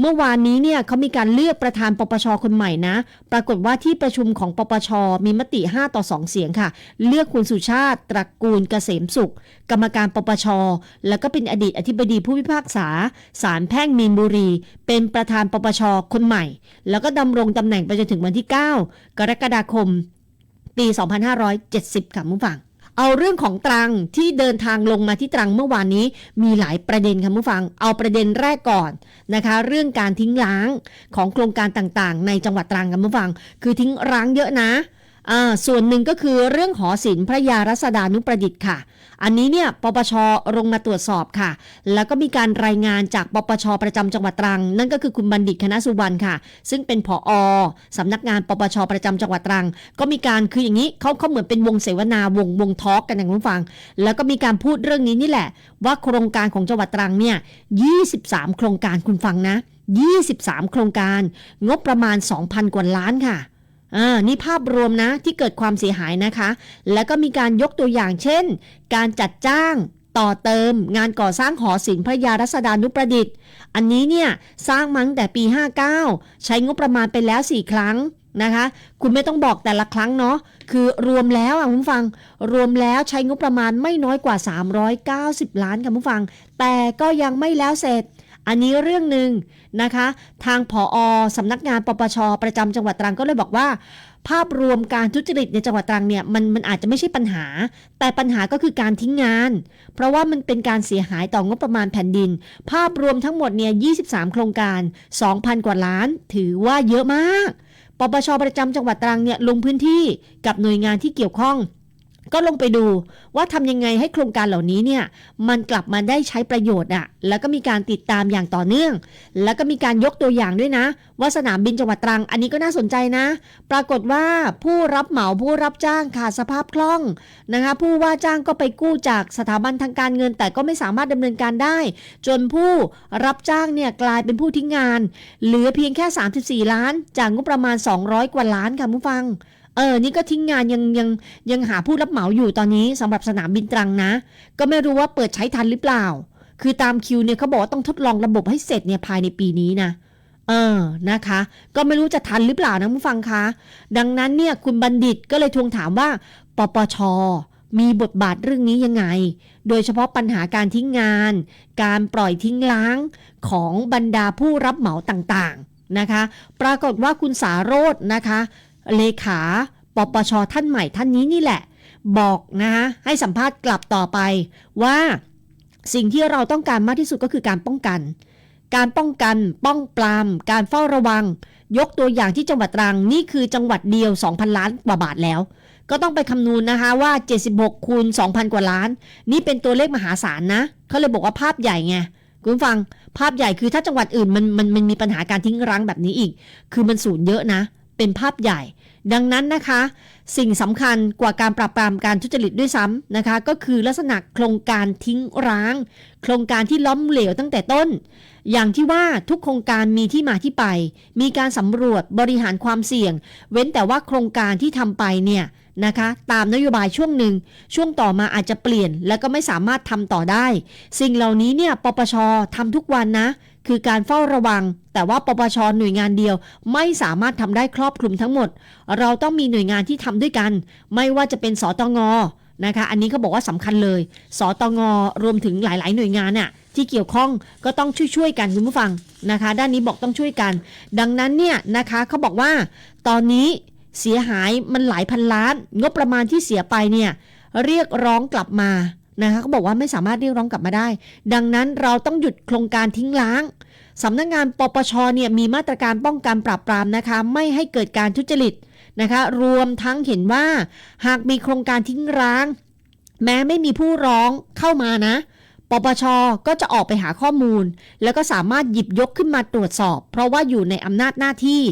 เมื่อวานนี้เนี่ยเขามีการเลือกประธานปปชคนใหม่นะ ปรากฏว่าที่ประชุมของปปชมีมติ 5 ต่อ 2 เสียงค่ะ เลือกคุณสุชาติตระกูลเกษมสุข กรรมการปปช แล้วก็เป็นอดีตอธิบดีผู้พิพากษาศาลแพ่งมีนบุรี เป็นประธานปปชคนใหม่ แล้วก็ดำรงตำแหน่งไปจนถึงวันที่ 9 กรกฎาคม ปี 2570ค่ะผู้ฟัง เอาเรื่องของตรังที่เดินทางลงมาที่ตรังเมื่อวานนี้มีหลายประเด็นค่ะผู้ฟัง เอาประเด็นแรกก่อนนะคะ เรื่องการทิ้งร้างของโครงการต่างๆ ในจังหวัดตรังค่ะผู้ฟัง คือทิ้งร้างเยอะนะส่วนหนึ่งก็คือเรื่องหอศิลป์พระยารัศดานุประดิษฐ์ค่ะ อันนี้เนี่ยปปชลงมาตรวจสอบค่ะ แล้วก็มีการรายงานจากปปชประจำจังหวัดตรัง นั่นก็คือคุณบัณฑิตคณะสุวรรณค่ะ ซึ่งเป็นผอสำนักงานปปชประจำจังหวัดตรัง ก็มีการคืออย่างนี้เขาเขาเหมือนเป็นวงเสวนาวงวงทอล์กกันอย่างคุณฟัง แล้วก็มีการพูดเรื่องนี้นี่แหละ ว่าโครงการของจังหวัดตรังเนี่ย23 โครงการคุณฟังนะ 23 โครงการ งบประมาณ 2,000 กว่าล้านค่ะ อ่านี่ภาพรวมนะที่เกิดความเสียหายนะคะ แล้วก็มีการยกตัวอย่างเช่น การจัดจ้างต่อเติมงานก่อสร้างหอศิลป์พระยารัศดานุประดิษฐ์ อันนี้เนี่ยสร้างมาตั้งแต่ปี 59 ใช้งบประมาณไปแล้ว 4 ครั้งนะคะ คุณไม่ต้องบอกแต่ละครั้งเนาะ คือรวมแล้วอะคุณฟัง รวมแล้วใช้งบประมาณไม่น้อยกว่า 390 ล้านค่ะคุณฟัง แต่ก็ยังไม่แล้วเสร็จ อันนี้เรื่องหนึ่งนะคะ ทางผอสำนักงานปปชประจำจังหวัดตรังก็เลยบอกว่า ภาพรวมการทุจริตในจังหวัดตรังเนี่ยมันมันอาจจะไม่ใช่ปัญหา แต่ปัญหาก็คือการทิ้งงาน เพราะว่ามันเป็นการเสียหายต่องบประมาณแผ่นดิน ภาพรวมทั้งหมดเนี่ย 23 โครงการ 2,000 กว่าล้าน ถือว่าเยอะมากปปชประจำจังหวัดตรังเนี่ยลงพื้นที่กับหน่วยงานที่เกี่ยวข้อง ก็ลงไปดูว่าทำยังไงให้โครงการเหล่านี้เนี่ยมันกลับมาได้ใช้ประโยชน์อะแล้วก็มีการติดตามอย่างต่อเนื่อง แล้วก็มีการยกตัวอย่างด้วยนะ ว่าสนามบินจังหวัดตรัง อันนี้ก็น่าสนใจนะ ปรากฏว่าผู้รับเหมาผู้รับจ้างขาดสภาพคล่องนะคะผู้ว่าจ้างก็ไปกู้จากสถาบันทางการเงิน แต่ก็ไม่สามารถดำเนินการได้ จนผู้รับจ้างเนี่ยกลายเป็นผู้ทิ้งงาน เหลือเพียงแค่ 34 ล้าน จากงบประมาณ 200 กว่าล้านค่ะผู้ฟัง เออ นี่ก็ทิ้งงานยังยังยังหาผู้รับเหมาอยู่ตอนนี้สำหรับสนามบินตรังนะ ก็ไม่รู้ว่าเปิดใช้ทันหรือเปล่า คือตามคิวเนี่ยเขาบอกว่าต้องทดลองระบบให้เสร็จเนี่ยภายในปีนี้นะ เออ นะคะ ก็ไม่รู้จะทันหรือเปล่านะผู้ฟังคะ ดังนั้นเนี่ยคุณบัณฑิตก็เลยทวงถามว่า ปปช มีบทบาทเรื่องนี้ยังไง โดยเฉพาะปัญหาการทิ้งงาน การปล่อยทิ้งล้างของบรรดาผู้รับเหมาต่างๆนะคะ ปรากฏว่าคุณสาโรจนะคะ เลขาปปชท่านใหม่ท่านนี้นี่แหละ บอกนะคะให้สัมภาษณ์กลับต่อไปว่าสิ่งที่เราต้องการมากที่สุดก็คือการป้องกัน การป้องกัน ป้องปราม การเฝ้าระวัง ยกตัวอย่างที่จังหวัดตรังนี่คือจังหวัดเดียว 2,000 ล้านกว่าบาทแล้ว ก็ต้องไปคำนวณนะคะว่า 76คูณ2,000 กว่าล้าน นี่เป็นตัวเลขมหาศาลนะเขาเลยบอกว่าภาพใหญ่ไงคุณฟังภาพใหญ่คือถ้าจังหวัดอื่นมันมันมันมีปัญหาการทิ้งร้างแบบนี้อีก คือมันสูญเยอะนะ เป็นภาพใหญ่ ดังนั้นนะคะ สิ่งสำคัญกว่าการปราบปรามการทุจริตด้วยซ้ำนะคะ ก็คือลักษณะโครงการทิ้งร้าง โครงการที่ล้มเหลวตั้งแต่ต้น อย่างที่ว่าทุกโครงการมีที่มาที่ไป มีการสำรวจบริหารความเสี่ยง เว้นแต่ว่าโครงการที่ทำไปเนี่ย นะคะ ตามนโยบายช่วงหนึ่ง ช่วงต่อมาอาจจะเปลี่ยน แล้วก็ไม่สามารถทำต่อได้ สิ่งเหล่านี้เนี่ยปปชทำทุกวันนะ คือการเฝ้าระวัง แต่ว่าปปชหน่วยงานเดียว ไม่สามารถทำได้ครอบคลุมทั้งหมด เราต้องมีหน่วยงานที่ทำด้วยกัน ไม่ว่าจะเป็นสตงนะคะ อันนี้เขาบอกว่าสำคัญเลย สตงรวมถึงหลาย ๆ หน่วยงานน่ะที่เกี่ยวข้องก็ต้องช่วยๆกันคุณผู้ฟังนะคะ ด้านนี้บอกต้องช่วยกัน ดังนั้นเนี่ยนะคะเขาบอกว่า ตอนนี้ เสียหายมันหลายพันล้าน งบประมาณที่เสียไปเนี่ยเรียกร้องกลับมานะคะเขาบอกว่าไม่สามารถเรียกร้องกลับมาได้ ดังนั้นเราต้องหยุดโครงการทิ้งล้างสำนักงานปปชเนี่ยมีมาตรการป้องกันปราบปรามนะคะ ไม่ให้เกิดการทุจริตนะคะรวมทั้งเห็นว่า หากมีโครงการทิ้งร้าง แม้ไม่มีผู้ร้องเข้ามานะ ปปชก็จะออกไปหาข้อมูล แล้วก็สามารถหยิบยกขึ้นมาตรวจสอบ เพราะว่าอยู่ในอำนาจหน้าที่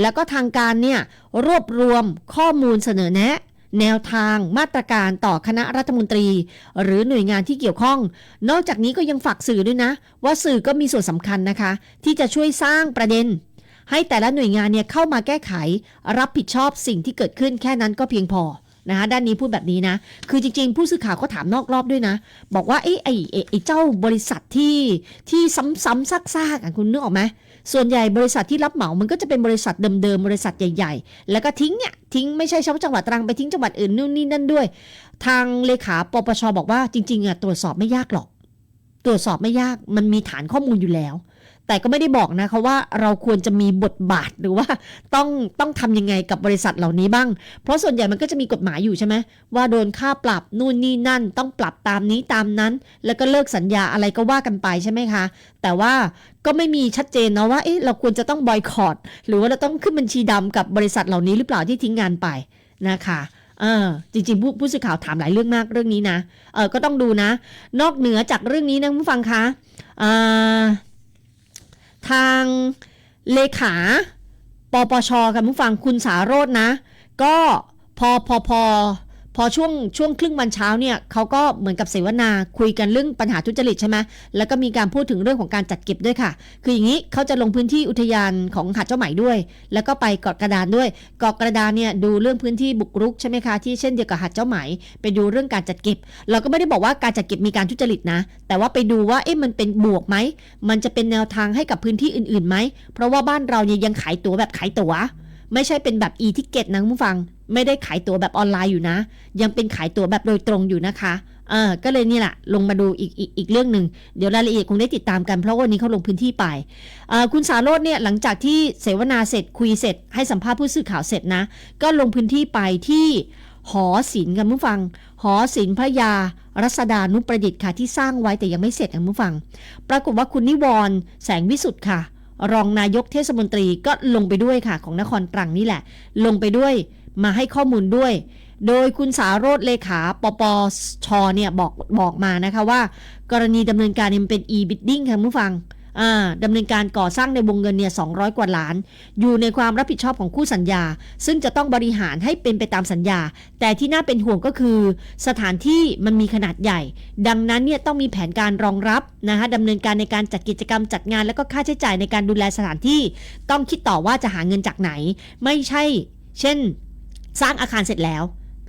แล้วก็ทางการเนี่ยรวบรวมข้อมูลเสนอแนะ แนวทางมาตรการต่อคณะรัฐมนตรี หรือหน่วยงานที่เกี่ยวข้อง นอกจากนี้ก็ยังฝากสื่อด้วยนะ ว่าสื่อก็มีส่วนสำคัญนะคะ ที่จะช่วยสร้างประเด็น ให้แต่ละหน่วยงานเนี่ยเข้ามาแก้ไข รับผิดชอบสิ่งที่เกิดขึ้นแค่นั้นก็เพียงพอ นะคะด้านนี้พูดแบบนี้นะ คือจริง ๆ ผู้สื่อข่าวก็ถามนอกรอบด้วยนะ บอกว่าเอ้ไอ้ไอ้ไอ้เจ้าบริษัทที่ที่ซ้ำๆซากๆอะคุณนึกออกไหมส่วนใหญ่บริษัทที่รับเหมามันก็จะเป็นบริษัทเดิมๆบริษัทใหญ่ ๆ แล้วก็ทิ้งเนี่ยทิ้งไม่ใช่เฉพาะจังหวัดตรังไปทิ้งจังหวัดอื่นนู่นนี่นั่นด้วย ทางเลขาปปชบอกว่าจริงๆอะตรวจสอบไม่ยากหรอก ตรวจสอบไม่ยากมันมีฐานข้อมูลอยู่แล้ว แต่ก็ไม่ได้บอกนะคะว่าเราควรจะมีบทบาทหรือว่าต้องต้องทำยังไงกับบริษัทเหล่านี้บ้าง เพราะส่วนใหญ่มันก็จะมีกฎหมายอยู่ใช่ไหมว่าโดนค่าปรับนู่นนี่นั่น ต้องปรับตามนี้ตามนั้น แล้วก็เลิกสัญญาอะไรก็ว่ากันไปใช่ไหมคะ แต่ว่าก็ไม่มีชัดเจนนะว่าเอ๊ะเราควรจะต้องบอยคอรดหรือว่าเราต้องขึ้นบัญชีดำกับบริษัทเหล่านี้หรือเปล่าที่ทิ้งงานไปนะคะเออจริงๆผู้ผู้สื่อข่าวถามหลายเรื่องมากเรื่องนี้นะเออก็ต้องดูนะ นอกเหนือจากเรื่องนี้นะผู้ฟังคะอ่า ทางเลขาปปชกับผู้ฟังคุณสาโรจน์นะก็พอพอพอ พอช่วงช่วงครึ่งวันเช้าเนี่ยเขาก็เหมือนกับเสวนาคุยกันเรื่องปัญหาทุจริตใช่ไหมแล้วก็มีการพูดถึงเรื่องของการจัดเก็บด้วยค่ะ คืออย่างนี้เขาจะลงพื้นที่อุทยานของหาดเจ้าใหม่ด้วย แล้วก็ไปเกาะกระดานด้วยเกาะกระดานเนี่ยดูเรื่องพื้นที่บุกรุกใช่ไหมคะที่เช่นเดียวกับหาดเจ้าไหมไปดูเรื่องการจัดเก็บ เราก็ไม่ได้บอกว่าการจัดเก็บมีการทุจริตนะ แต่ว่าไปดูว่าเอ๊ะมันเป็นบวกไหมมันจะเป็นแนวทางให้กับพื้นที่อื่นๆไหมเพราะว่าบ้านเราเนี่ยยังขายตั๋วแบบขายตั๋วไม่ใช่เป็นแบบ e ทิเกตนะคุณผู้ฟัง ไม่ได้ขายตั๋วแบบออนไลน์อยู่นะ ยังเป็นขายตั๋วแบบโดยตรงอยู่นะคะเออก็เลยนี่แหละลงมาดูอีกอีกอีกเรื่องหนึ่งเดี๋ยวรายละเอียดคงได้ติดตามกันเพราะวันนี้เขาลงพื้นที่ไปคุณสาโรจน์เนี่ยหลังจากที่เสวนาเสร็จคุยเสร็จ ให้สัมภาษณ์ผู้สื่อข่าวเสร็จนะ ก็ลงพื้นที่ไปที่หอศิลป์กันผู้ฟัง หอศิลป์พระยา รัศดานุประดิษฐ์ค่ะที่สร้างไว้แต่ยังไม่เสร็จกันผู้ฟัง ปรากฏว่าคุณนิวรณ์แสงวิสุทธ์ค่ะ รองนายกเทศมนตรีก็ลงไปด้วยค่ะของนครตรังนี่แหละ ลงไปด้วย มาให้ข้อมูลด้วย โดยคุณสาโรธเลขาปปชเนี่ยบอกบอกมานะคะว่า กรณีดำเนินการเนี่ยมันเป็น e-bidding ค่ะผู้ฟังอ่าดำเนินการก่อสร้างในวงเงินเนี่ย 200 กว่าล้าน อยู่ในความรับผิดชอบของคู่สัญญา ซึ่งจะต้องบริหารให้เป็นไปตามสัญญา แต่ที่น่าเป็นห่วงก็คือ สถานที่มันมีขนาดใหญ่ ดังนั้นเนี่ยต้องมีแผนการรองรับนะคะดำเนินการในการจัดกิจกรรมจัดงาน แล้วก็ค่าใช้จ่ายในการดูแลสถานที่ ต้องคิดต่อว่าจะหาเงินจากไหน ไม่ใช่ เช่น สร้างอาคารเสร็จแล้ว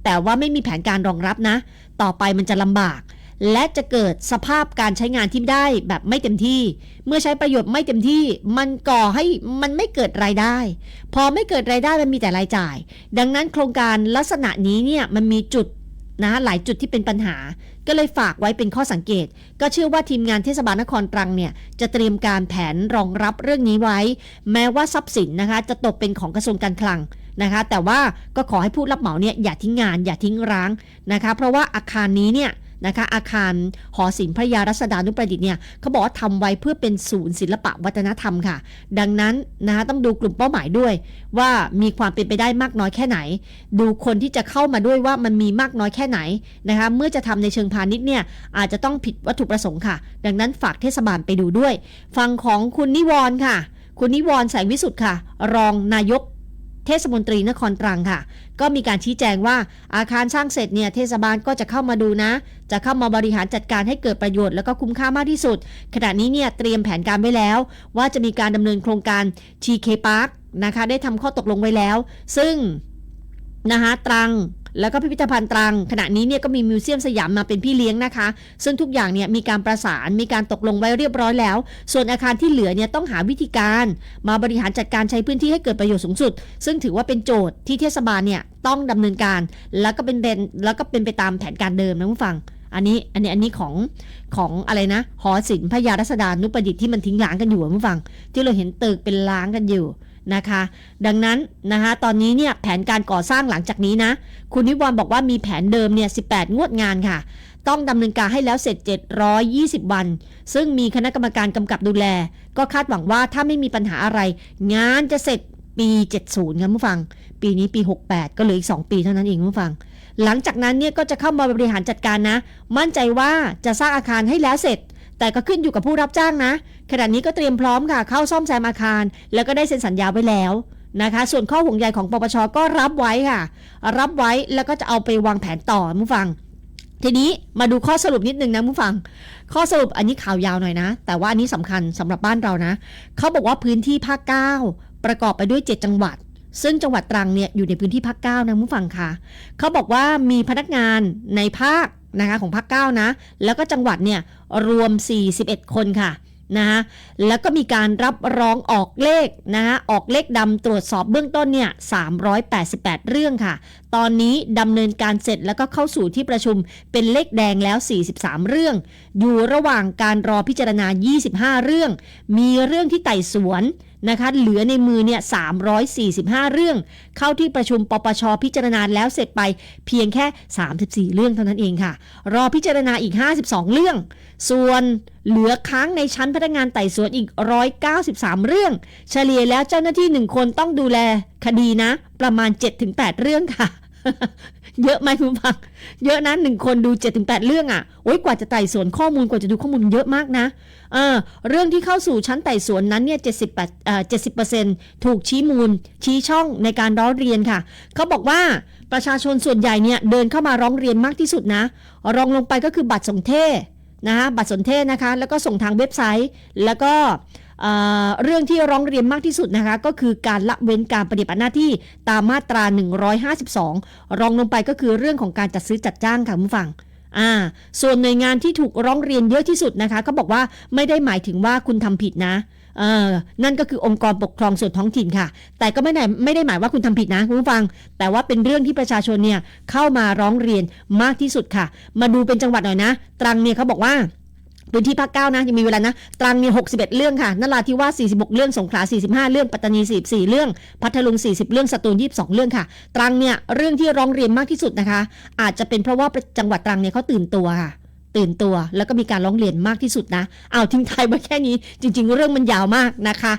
แต่ว่าไม่มีแผนการรองรับนะ ต่อไปมันจะลำบาก และจะเกิดสภาพการใช้งานที่ได้แบบไม่เต็มที่ เมื่อใช้ประโยชน์ไม่เต็มที่ มันก่อให้มันไม่เกิดรายได้ พอไม่เกิดรายได้มันมีแต่รายจ่าย ดังนั้นโครงการลักษณะนี้เนี่ยมันมีจุด นะหลายจุดที่เป็นปัญหา ก็เลยฝากไว้เป็นข้อสังเกต ก็เชื่อว่าทีมงานเทศบาลนครตรังเนี่ยจะเตรียมการแผนรองรับเรื่องนี้ไว้ แม้ว่าทรัพย์สินนะคะจะตกเป็นของกระทรวงการคลังนะคะ แต่ว่าก็ขอให้ผู้รับเหมาเนี่ยอย่าทิ้งงานอย่าทิ้งร้างนะคะ เพราะว่าอาคารนี้เนี่ย นะคะอาคารหอศิลป์พระยารัศดานุประดิษฐ์เนี่ยเขาบอกว่าทำไว้เพื่อเป็นศูนย์ศิลปะวัฒนธรรมค่ะ ดังนั้นนะคะต้องดูกลุ่มเป้าหมายด้วย ว่ามีความเป็นไปได้มากน้อยแค่ไหน ดูคนที่จะเข้ามาด้วยว่ามันมีมากน้อยแค่ไหนนะคะเมื่อจะทำในเชิงพาณิชย์เนี่ยอาจจะต้องผิดวัตถุประสงค์ค่ะ ดังนั้นฝากเทศบาลไปดูด้วย ฟังของคุณนิวรณ์ค่ะ คุณนิวรณ์แสงวิสุทธ์ค่ะ รองนายก เทศมนตรีนครตรังค่ะ ก็มีการชี้แจงว่าอาคารสร้างเสร็จเนี่ยเทศบาลก็จะเข้ามาดูนะ จะเข้ามาบริหารจัดการให้เกิดประโยชน์แล้วก็คุ้มค่ามากที่สุด ขณะนี้เนี่ยเตรียมแผนการไว้แล้ว ว่าจะมีการดำเนินโครงการ TK Park นะคะได้ทำข้อตกลงไว้แล้ว ซึ่งนะคะตรัง แล้วก็พิพิธภัณฑ์ตรัง ขณะนี้เนี่ยก็มีมิวเซียมสยามมาเป็นพี่เลี้ยงนะคะ ซึ่งทุกอย่างเนี่ยมีการประสานมีการตกลงไว้เรียบร้อยแล้ว ส่วนอาคารที่เหลือเนี่ยต้องหาวิธีการ มาบริหารจัดการใช้พื้นที่ให้เกิดประโยชน์สูงสุด ซึ่งถือว่าเป็นโจทย์ที่เทศบาลเนี่ยต้องดำเนินการ แล้วก็เป็นเดนแล้วก็เป็นไปตามแผนการเดิมนะผู้ฟังอันนี้อันนี้อันนี้ของของอะไรนะหอศิลป์พระยารัศดานุประดิษฐ์ที่มันทิ้งร้างกันอยู่อะผู้ฟัง ที่เราเห็นตึกเป็นล้างกันอยู่ นะคะ ดังนั้นนะคะตอนนี้เนี่ยแผนการก่อสร้างหลังจากนี้นะ คุณนิวรณ์บอกว่ามีแผนเดิมเนี่ย 18 งวดงานค่ะ ต้องดำเนินการให้แล้วเสร็จ 720 วัน ซึ่งมีคณะกรรมการกำกับดูแล ก็คาดหวังว่าถ้าไม่มีปัญหาอะไร งานจะเสร็จปี 70ครับผู้ฟัง ปีนี้ปี 68 ก็เหลืออีก 2 ปีเท่านั้นเองผู้ฟัง หลังจากนั้นเนี่ยก็จะเข้ามาบริหารจัดการนะ มั่นใจว่าจะสร้างอาคารให้แล้วเสร็จ แต่ก็ขึ้นอยู่กับผู้รับจ้างนะ ขณะนี้ก็เตรียมพร้อมค่ะเข้าซ่อมแซมอาคาร แล้วก็ได้เซ็นสัญญาไว้แล้วนะคะ ส่วนข้อห่วงใยของปปชก็รับไว้ค่ะ รับไว้แล้วก็จะเอาไปวางแผนต่อผู้ฟัง ทีนี้มาดูข้อสรุปนิดนึงนะผู้ฟัง ข้อสรุปอันนี้ข่าวยาวหน่อยนะ แต่ว่าอันนี้สำคัญสำหรับบ้านเรานะ เขาบอกว่าพื้นที่ภาค9ประกอบไปด้วย 7 จังหวัด ซึ่งจังหวัดตรังเนี่ยอยู่ในพื้นที่ภาคเก้านะผู้ฟังค่ะเขาบอกว่ามีพนักงานในภาค นะคะของภาคเก้านะ แล้วก็จังหวัดเนี่ยรวม 41 คนค่ะนะคะแล้วก็มีการรับรองออกเลขนะคะออกเลขดำตรวจสอบเบื้องต้นเนี่ย388 เรื่องค่ะตอนนี้ดำเนินการเสร็จแล้วก็เข้าสู่ที่ประชุมเป็นเลขแดงแล้ว 43 เรื่อง อยู่ระหว่างการรอพิจารณา 25 เรื่อง มีเรื่องที่ไต่สวนนะคะ เหลือในมือเนี่ย 345 เรื่อง เข้าที่ประชุมปปชพิจารณาแล้วเสร็จไปเพียงแค่ 34 เรื่องเท่านั้นเองค่ะ รอพิจารณาอีก 52 เรื่อง ส่วนเหลือค้างในชั้นพนักงานไต่สวนอีก 193 เรื่อง เฉลี่ยแล้วเจ้าหน้าที่หนึ่งคนต้องดูแลคดีนะ ประมาณ 7-8 เรื่องค่ะ เยอะไหมคุณฟัง เยอะนะหนึ่งคนดู7-8เรื่องอะ่ะโอ้ยกว่าจะไต่สวนข้อมูลกว่าจะดูข้อมูลเยอะมากนะเออเรื่องที่เข้าสู่ชั้นไต่สวนนั้นเนี่ย78เจ็ดสิบเปอ่อ70%ถูกชี้มูล ชี้ช่องในการร้องเรียนค่ะ เขาบอกว่าประชาชนส่วนใหญ่เนี่ยเดินเข้ามาร้องเรียนมากที่สุดนะ รองลงไปก็คือบัตรสนเทศนะคะบัตรสนเทศนะคะ แล้วก็ส่งทางเว็บไซต์ แล้วก็ เเรื่องที่ร้องเรียนมากที่สุดนะคะก็คือการละเว้นการปฏิบัติหน้าที่ตามมาตรา 152 รองลงไปก็คือเรื่องของการจัดซื้อจัดจ้างค่ะคุณผู้ฟังอ่าส่วนหน่วยงานที่ถูกร้องเรียนเยอะที่สุดนะคะก็บอกว่าไม่ได้หมายถึงว่าคุณทำผิดนะเออนั่นก็คือองค์กรปกครองส่วนท้องถิ่นค่ะ แต่ก็ไม่ได้ไม่ได้หมายว่าคุณทำผิดนะคุณผู้ฟัง แต่ว่าเป็นเรื่องที่ประชาชนเนี่ยเข้ามาร้องเรียนมากที่สุดค่ะ มาดูเป็นจังหวัดหน่อยนะ ตรังเนี่ยเขาบอกว่า พื้นที่ภาคเก้านะยังมีเวลานะ ตรังมี 61 เรื่องค่ะนราธิวาส46 เรื่องสงขลา45 เรื่องปัตตานี 44 เรื่อง พัทลุง 40 เรื่องสตูล22 เรื่องค่ะ ตรังเนี่ยเรื่องที่ร้องเรียนมากที่สุดนะคะ อาจจะเป็นเพราะว่าจังหวัดตรังเนี่ยเขาตื่นตัวค่ะตื่นตัวแล้วก็มีการร้องเรียนมากที่สุดนะ เอาทิ้งท้ายไว้แค่นี้จริง ๆ เรื่องมันยาวมากนะคะ